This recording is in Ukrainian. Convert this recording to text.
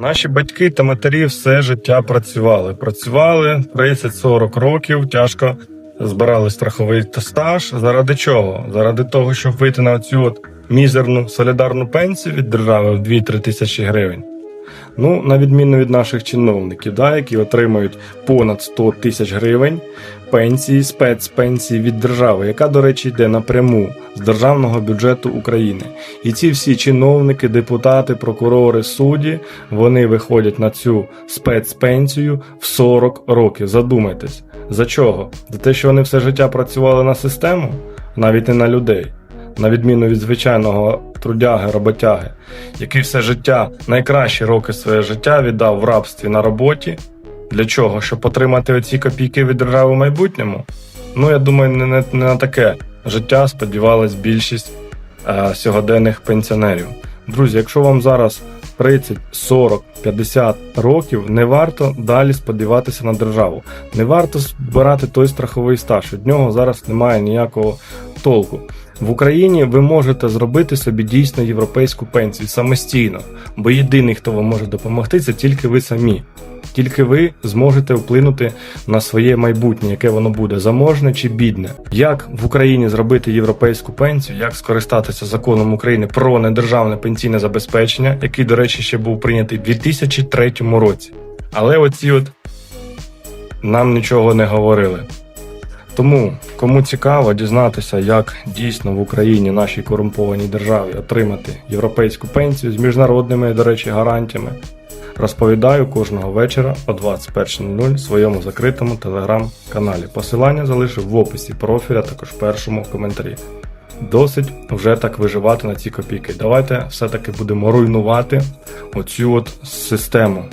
Наші батьки та матері все життя працювали. Працювали 30-40 років, тяжко збирали страховий стаж. Заради чого? Заради того, щоб вийти на цю от мізерну солідарну пенсію від держави в 2-3 тисячі гривень. Ну, на відміну від наших чиновників, да, які отримують понад 100 тисяч гривень пенсії, спецпенсії від держави, яка, до речі, йде напряму з державного бюджету України. І ці всі чиновники, депутати, прокурори, судді, вони виходять на цю спецпенсію в 40 років. Задумайтесь, за чого? За те, що вони все життя працювали на систему, навіть не на людей. На відміну від звичайного трудяги, роботяги, який все життя, найкращі роки своє життя віддав в рабстві на роботі. Для чого? Щоб отримати оці копійки від держави в майбутньому? Ну, я думаю, не, не, не на таке життя сподівалась більшість е, сьогоденних пенсіонерів. Друзі, якщо вам зараз 30, 40, 50 років, не варто далі сподіватися на державу. Не варто збирати той страховий стаж. Від нього зараз немає ніякого толку. В Україні ви можете зробити собі дійсно європейську пенсію самостійно, бо єдиний, хто вам може допомогти, це тільки ви самі. Тільки ви зможете вплинути на своє майбутнє, яке воно буде заможне чи бідне. Як в Україні зробити європейську пенсію, як скористатися законом України про недержавне пенсійне забезпечення, який, до речі, ще був прийнятий в 2003 році. Але оці от нам нічого не говорили. Тому, кому цікаво дізнатися, як дійсно в Україні, нашій корумпованій державі, отримати європейську пенсію з міжнародними, до речі, гарантіями, розповідаю кожного вечора о 21.00 своєму закритому телеграм-каналі. Посилання залишив в описі профіля, також в першому коментарі. Досить вже так виживати на ці копійки. Давайте все-таки будемо руйнувати оцю от систему.